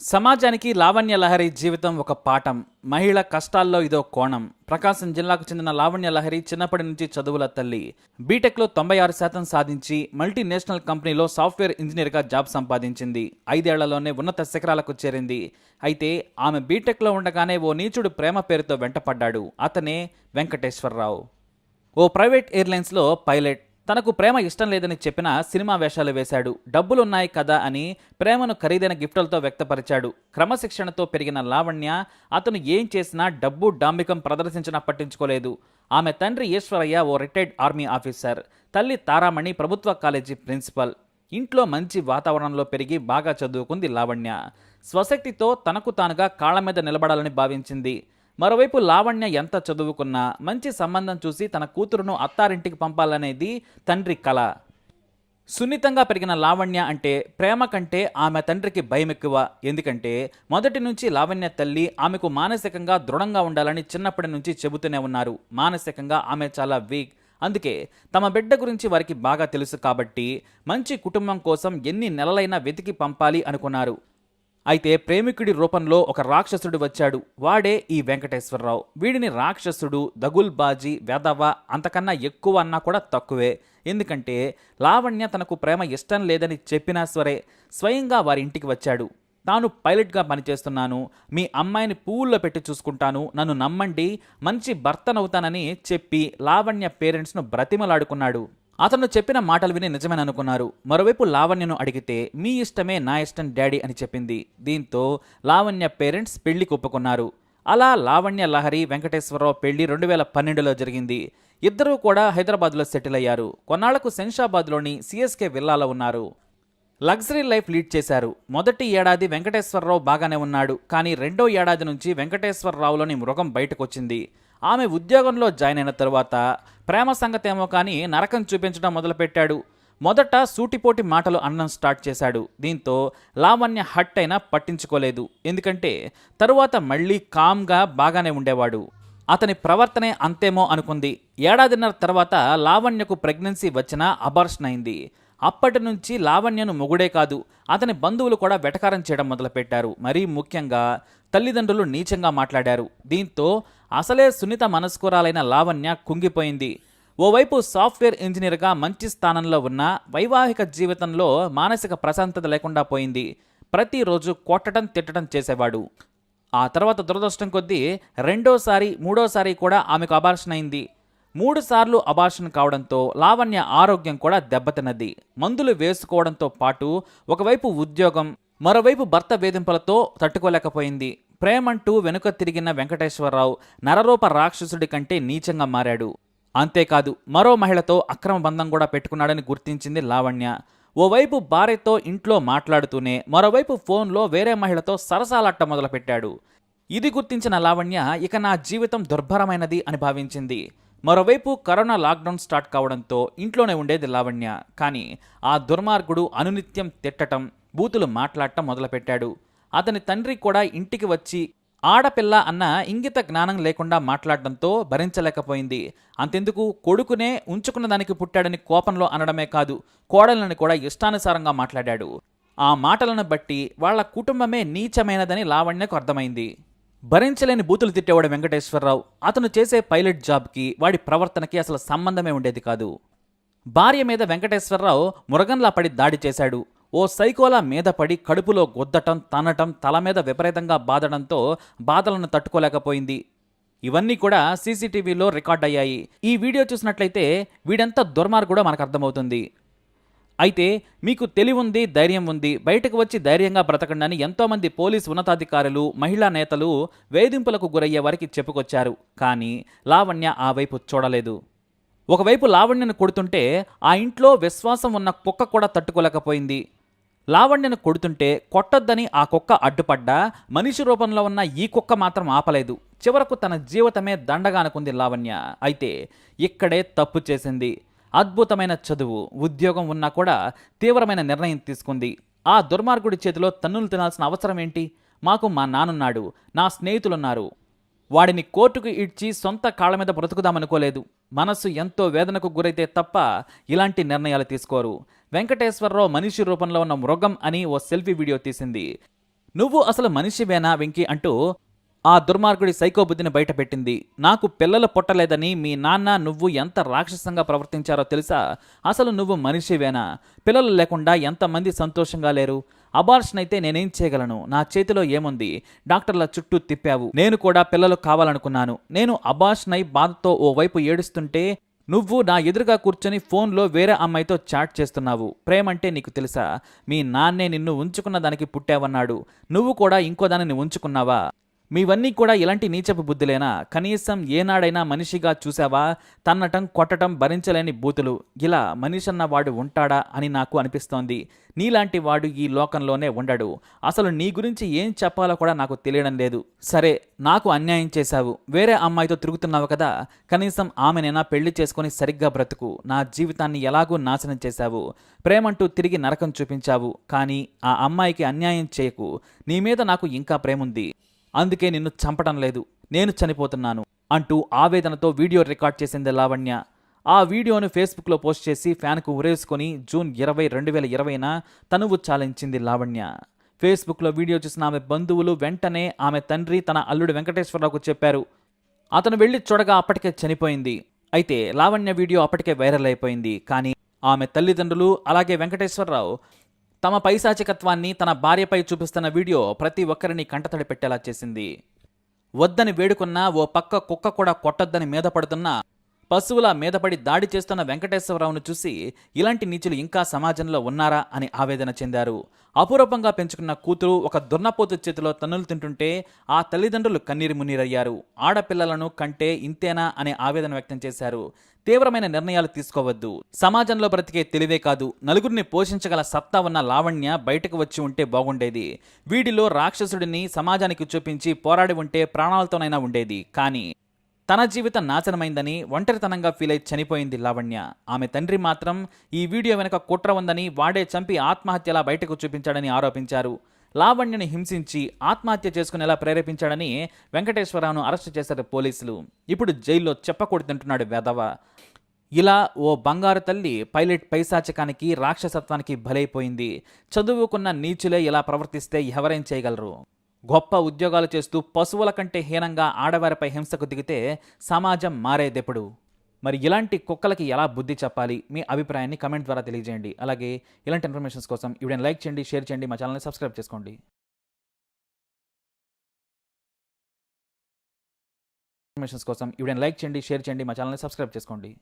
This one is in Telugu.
సమాజానికి లావణ్య లహరి జీవితం ఒక పాఠం. మహిళ కష్టాల్లో ఇదో కోణం. ప్రకాశం జిల్లాకు చెందిన లావణ్య లహరి చిన్నప్పటి నుంచి చదువుల తల్లి. బీటెక్లో తొంభై ఆరు శాతం సాధించి మల్టీనేషనల్ కంపెనీలో సాఫ్ట్వేర్ ఇంజనీర్గా జాబ్ సంపాదించింది. ఐదేళ్ళలోనే ఉన్నత శిఖరాలకు చేరింది. అయితే ఆమె బీటెక్లో ఉండగానే ఓ నీచుడు ప్రేమ పేరుతో వెంటపడ్డాడు. అతనే వెంకటేశ్వరరావు. ఓ ప్రైవేట్ ఎయిర్లైన్స్లో పైలట్. తనకు ప్రేమ ఇష్టం లేదని చెప్పిన సినిమా వేషాలు వేశాడు. డబ్బులున్నాయి కదా అని ప్రేమను ఖరీదైన గిఫ్టులతో వ్యక్తపరిచాడు. క్రమశిక్షణతో పెరిగిన లావణ్య అతను ఏం చేసినా డబ్బు డాంబికం ప్రదర్శించినా పట్టించుకోలేదు. ఆమె తండ్రి ఈశ్వరయ్య ఓ రిటైర్డ్ ఆర్మీ ఆఫీసర్. తల్లి తారామణి ప్రభుత్వ కాలేజీ ప్రిన్సిపల్. ఇంట్లో మంచి వాతావరణంలో పెరిగి బాగా చదువుకుంది లావణ్య. స్వశక్తితో తనకు తానుగా కాళ్ళ మీద నిలబడాలని భావించింది. మరోవైపు లావణ్య ఎంత చదువుకున్నా మంచి సంబంధం చూసి తన కూతురును అత్తారింటికి పంపాలనేది తండ్రి కల. సున్నితంగా పెరిగిన లావణ్య అంటే ప్రేమ కంటే ఆమె తండ్రికి భయం ఎక్కువ ఎందుకంటే మొదటి నుంచి లావణ్య తల్లి ఆమెకు మానసికంగా దృఢంగా ఉండాలని చిన్నప్పటి నుంచి చెబుతూనే ఉన్నారు. మానసికంగా ఆమె చాలా వీక్. అందుకే తమ బిడ్డ గురించి వారికి బాగా తెలుసు కాబట్టి మంచి కుటుంబం కోసం ఎన్ని నెలలైనా వెతికి పంపాలి అనుకున్నారు. అయితే ప్రేమికుడి రూపంలో ఒక రాక్షసుడు వచ్చాడు. వాడే ఈ వెంకటేశ్వరరావు. వీడిని రాక్షసుడు దగుల్బాజీ వెదవ అంతకన్నా ఎక్కువ అన్నా కూడా తక్కువే. ఎందుకంటే లావణ్య తనకు ప్రేమ ఇష్టం లేదని చెప్పినా సరే స్వయంగా వారి ఇంటికి వచ్చాడు. తాను పైలట్గా పనిచేస్తున్నాను. మీ అమ్మాయిని పూల్లో పెట్టి చూసుకుంటాను. నన్ను నమ్మండి. మంచి భర్తనవుతానని చెప్పి లావణ్య పేరెంట్స్ను బ్రతిమలాడుకున్నాడు. అతను చెప్పిన మాటలు విని నిజమని అనుకున్నారు. మరోవైపు లావణ్యను అడిగితే మీ ఇష్టమే నా ఇష్టం డాడీ అని చెప్పింది. దీంతో లావణ్య పేరెంట్స్ పెళ్ళికి ఒప్పుకున్నారు అలా లావణ్య లహరి వెంకటేశ్వరరావు పెళ్ళి రెండు వేల పన్నెండులో జరిగింది. ఇద్దరూ కూడా హైదరాబాద్లో సెటిల్ అయ్యారు. కొన్నాళ్ళకు శంషాబాద్లోని సిఎస్కే విల్లాలో ఉన్నారు. లగ్జరీ లైఫ్ లీడ్ చేశారు. మొదటి ఏడాది వెంకటేశ్వరరావు బాగానే ఉన్నాడు. కానీ రెండో ఏడాది నుంచి వెంకటేశ్వరరావులోని మృగం బయటకొచ్చింది. ఆమె ఉద్యోగంలో జాయిన్ అయిన తరువాత ప్రేమ సంగతేమో కానీ నరకం చూపించడం మొదలుపెట్టాడు. మొదట సూటిపోటి మాటలు అన్నం స్టార్ట్ చేశాడు. దీంతో లావణ్య హట్ అయినా పట్టించుకోలేదు. ఎందుకంటే తరువాత మళ్ళీ కామ్గా బాగానే ఉండేవాడు. అతని ప్రవర్తనే అంతేమో అనుకుంది. ఏడాదిన్నర తర్వాత లావణ్యకు ప్రెగ్నెన్సీ వచ్చినా అబార్షన్ అయింది. అప్పటి నుంచి లావణ్యను మొగుడే కాదు అతని బంధువులు కూడా వెటకారం చేయడం మొదలుపెట్టారు. మరీ ముఖ్యంగా తల్లిదండ్రులు నీచంగా మాట్లాడారు. దీంతో అసలే సున్నిత మనస్కురాలైన లావణ్య కుంగిపోయింది. ఓవైపు సాఫ్ట్వేర్ ఇంజనీర్గా మంచి స్థానంలో ఉన్న వైవాహిక జీవితంలో మానసిక ప్రశాంతత లేకుండా పోయింది. ప్రతిరోజు కొట్టడం తిట్టడం చేసేవాడు. ఆ తర్వాత దురదృష్టం కొద్దీ రెండోసారి మూడోసారి కూడా ఆమెకు అబార్షన్ అయింది. మూడు సార్లు అబార్షన్ కావడంతో లావణ్య ఆరోగ్యం కూడా దెబ్బతిన్నది. మందులు వేసుకోవడంతో పాటు ఒకవైపు ఉద్యోగం మరోవైపు భర్త వేధింపులతో తట్టుకోలేకపోయింది. ప్రేమంటూ వెనుక తిరిగిన వెంకటేశ్వరరావు నరరూప రాక్షసుడి కంటే నీచంగా మారాడు. అంతేకాదు మరో మహిళతో అక్రమ బంధం కూడా పెట్టుకున్నాడని గుర్తించింది లావణ్య. ఓవైపు భార్యతో ఇంట్లో మాట్లాడుతూనే మరోవైపు ఫోన్లో వేరే మహిళతో సరసాలాట మొదలుపెట్టాడు. ఇది గుర్తించిన లావణ్య ఇక నా జీవితం దుర్భరమైనది అని భావించింది. మరోవైపు కరోనా లాక్డౌన్ స్టార్ట్ కావడంతో ఇంట్లోనే ఉండేది లావణ్య. కానీ ఆ దుర్మార్గుడు అనునిత్యం తిట్టటం బూతులు మాట్లాడటం మొదలుపెట్టాడు. అతని తండ్రి కూడా ఇంటికి వచ్చి ఆడపిల్ల అన్న ఇంగిత జ్ఞానం లేకుండా మాట్లాడడంతో భరించలేకపోయింది. అంతెందుకు? కొడుకునే ఉంచుకున్న దానికి పుట్టాడని కోపంలో అనడమే కాదు కోడలను కూడా ఇష్టానుసారంగా మాట్లాడాడు. ఆ మాటలను బట్టి వాళ్ళ కుటుంబమే నీచమైనదని లావణ్యకు అర్థమైంది. భరించలేని బూతులు తిట్టేవాడు వెంకటేశ్వరరావు. అతను చేసే పైలట్ జాబ్కి వాడి ప్రవర్తనకి అసలు సంబంధమే ఉండేది కాదు. భార్య మీద వెంకటేశ్వరరావు మురగన్లా పడి దాడి చేశాడు. ఓ సైకోలా మీద పడి కడుపులో గొద్దటం తనటం తల మీద విపరీతంగా బాధడంతో బాధలను తట్టుకోలేకపోయింది. ఇవన్నీ కూడా సీసీటీవీలో రికార్డ్ అయ్యాయి. ఈ వీడియో చూసినట్లయితే వీడంతా దుర్మార్గుడో మనకు అర్థమవుతుంది. అయితే మీకు తెలివుంది ధైర్యం ఉంది బయటకు వచ్చి ధైర్యంగా బ్రతకండి అని ఎంతోమంది పోలీసు ఉన్నతాధికారులు మహిళా నేతలు వేధింపులకు గురయ్యే వారికి చెప్పుకొచ్చారు. కానీ లావణ్య ఆ వైపు చూడలేదు. ఒకవైపు లావణ్యను కొడుతుంటే ఆ ఇంట్లో విశ్వాసం ఉన్న కుక్క కూడా తట్టుకోలేకపోయింది. లావణ్యను కొడుతుంటే కొట్టొద్దని ఆ కుక్క అడ్డుపడ్డా మనిషి రూపంలో ఉన్న ఈ కుక్క మాత్రం ఆపలేదు. చివరకు తన జీవితమే దండగా అనుకుంది లావణ్య. అయితే ఇక్కడే తప్పు చేసింది. అద్భుతమైన చదువు ఉద్యోగం ఉన్నా కూడా తీవ్రమైన నిర్ణయం తీసుకుంది. ఆ దుర్మార్గుడి చేతిలో తన్నులు తినాల్సిన అవసరం ఏంటి? మాకు మా నానున్నాడు నా స్నేహితులున్నారు. వాడిని కోర్టుకు ఇడ్చి సొంత కాళ్ళ మీద బ్రతుకుదామనుకోలేదు. మనస్సు ఎంతో వేదనకు గురైతే తప్ప ఇలాంటి నిర్ణయాలు తీసుకోరు. వెంకటేశ్వరరావు మనిషి రూపంలో ఉన్న మృగం అని ఓ సెల్ఫీ వీడియో తీసింది. నువ్వు అసలు మనిషివేనా వెంకీ? అంటూ ఆ దుర్మార్గుడి సైకోబుద్ధిని బయటపెట్టింది. నాకు పిల్లలు పుట్టలేదని మీ నాన్న నువ్వు ఎంత రాక్షసంగా ప్రవర్తించారో తెలుసా? అసలు నువ్వు మనిషివేనా? పిల్లలు లేకుండా ఎంతమంది సంతోషంగా లేరు? అబార్షన్ అయితే నేనేం చేయగలను? నా చేతిలో ఏముంది? డాక్టర్ల చుట్టూ తిప్పావు. నేను కూడా పిల్లలు కావాలనుకున్నాను. నేను అబార్షన్ అయి బాధతో ఓ వైపు ఏడుస్తుంటే నువ్వు నా ఎదురుగా కూర్చొని ఫోన్లో వేరే అమ్మాయితో చాట్ చేస్తున్నావు. ప్రేమంటే నీకు తెలుసా? మీ నాన్నే నిన్ను ఉంచుకున్న దానికి పుట్టావన్నాడు. నువ్వు కూడా ఇంకో దానిని ఉంచుకున్నావా? మీవన్నీ కూడా ఇలాంటి నీచపు బుద్ధులేనా? కనీసం ఏనాడైనా మనిషిగా చూసావా తన్నటం కొట్టటం భరించలేని బూతులు. ఇలా మనిషి వాడు ఉంటాడా అని నాకు అనిపిస్తోంది. నీలాంటి వాడు ఈ లోకంలోనే ఉండడు. అసలు నీ గురించి ఏం చెప్పాలో కూడా నాకు తెలియడం లేదు. సరే నాకు అన్యాయం చేశావు. వేరే అమ్మాయితో తిరుగుతున్నావు కదా? కనీసం ఆమెనైనా పెళ్ళి చేసుకొని సరిగ్గా బ్రతుకు. నా జీవితాన్ని ఎలాగూ నాశనం చేశావు. ప్రేమంటూ తిరిగి నరకం చూపించావు. కానీ ఆ అమ్మాయికి అన్యాయం చేయకు. నీ మీద నాకు ఇంకా ప్రేముంది. అందుకే నిన్ను చంపడం లేదు. నేను చనిపోతున్నాను అంటూ ఆవేదనతో వీడియో రికార్డ్ చేసింది లావణ్య. ఆ వీడియోను ఫేస్బుక్లో పోస్ట్ చేసి ఫ్యాన్కు ఉరేసుకొని జూన్ ఇరవై రెండు వేల ఇరవైన తనువు చాలించింది లావణ్య. ఫేస్బుక్లో వీడియో చూసిన ఆమె బంధువులు వెంటనే ఆమె తండ్రి తన అల్లుడు వెంకటేశ్వరరావుకు చెప్పారు అతను వెళ్ళి చూడగా అప్పటికే చనిపోయింది. అయితే లావణ్య వీడియో అప్పటికే వైరల్ అయిపోయింది. కానీ ఆమె తల్లిదండ్రులు అలాగే వెంకటేశ్వరరావు తమ పైశాచికత్వాన్ని తన భార్యపై చూపిస్తున్న వీడియో ప్రతి ఒక్కరిని కంటతడి పెట్టేలా చేసింది. వద్దని వేడుకున్నా ఓ పక్క కుక్క కూడా కొట్టొద్దని మీద పడుతున్నా పశువుల మీదపడి దాడి చేస్తున్న వెంకటేశ్వరరావును చూసి ఇలాంటి నీచులు ఇంకా సమాజంలో ఉన్నారా అని ఆవేదన చెందారు. అపూర్వంగా పెంచుకున్న కూతురు ఒక దుర్నపోతు చేతిలో తన్నులు తింటుంటే ఆ తల్లిదండ్రులు కన్నీరు మున్నీరయ్యారు. ఆడపిల్లలను కంటే ఇంతేనా అనే ఆవేదన వ్యక్తం చేశారు. తీవ్రమైన నిర్ణయాలు తీసుకోవద్దు. సమాజంలో బ్రతికే తెలివే కాదు. నలుగురిని పోషించగల సత్తా ఉన్న లావణ్య బయటకు వచ్చి ఉంటే బాగుండేది. వీడిలో రాక్షసుడిని సమాజానికి చూపించి పోరాడి ఉంటే ప్రాణాలతోనైనా ఉండేది. కానీ తన జీవితం నాశనమైందని ఒంటరితనంగా ఫీల్ అయి చనిపోయింది లావణ్య. ఆమె తండ్రి మాత్రం ఈ వీడియో వెనుక కుట్ర ఉందని వాడే చంపి ఆత్మహత్యలా బయటకు చూపించాడని ఆరోపించారు. లావణ్యని హింసించి ఆత్మహత్య చేసుకునేలా ప్రేరేపించాడని వెంకటేశ్వరరావును అరెస్టు చేశారు పోలీసులు. ఇప్పుడు జైల్లో చెప్పకూడదంటున్నాడు వేదవ ఇలా ఓ బంగారు తల్లి పైలట్ పైశాచకానికి రాక్షసత్వానికి బలైపోయింది. చదువుకున్న నీచులే ఇలా ప్రవర్తిస్తే ఎవరేం చేయగలరు? గొప్ప ఉద్యోగాలు చేస్తూ పశువుల కంటే హీనంగా ఆడవారిపై హింసకు దిగితే సమాజం మారేదెప్పుడు? మరి ఇలాంటి కుక్కలకి ఎలా బుద్ధి చెప్పాలి? మీ అభిప్రాయాన్ని కమెంట్ ద్వారా తెలియజేయండి. అలాగే ఇలాంటి ఇన్ఫర్మేషన్స్ కోసం ఇవిడని లైక్ చేయండి షేర్ చేయండి మా ఛానల్ని సబ్స్క్రైబ్ చేసుకోండి. ఇన్ఫర్మేషన్స్ కోసం ఇవిడని లైక్ చేయండి షేర్ చేయండి మా ఛానల్ని సబ్స్క్రైబ్ చేసుకోండి.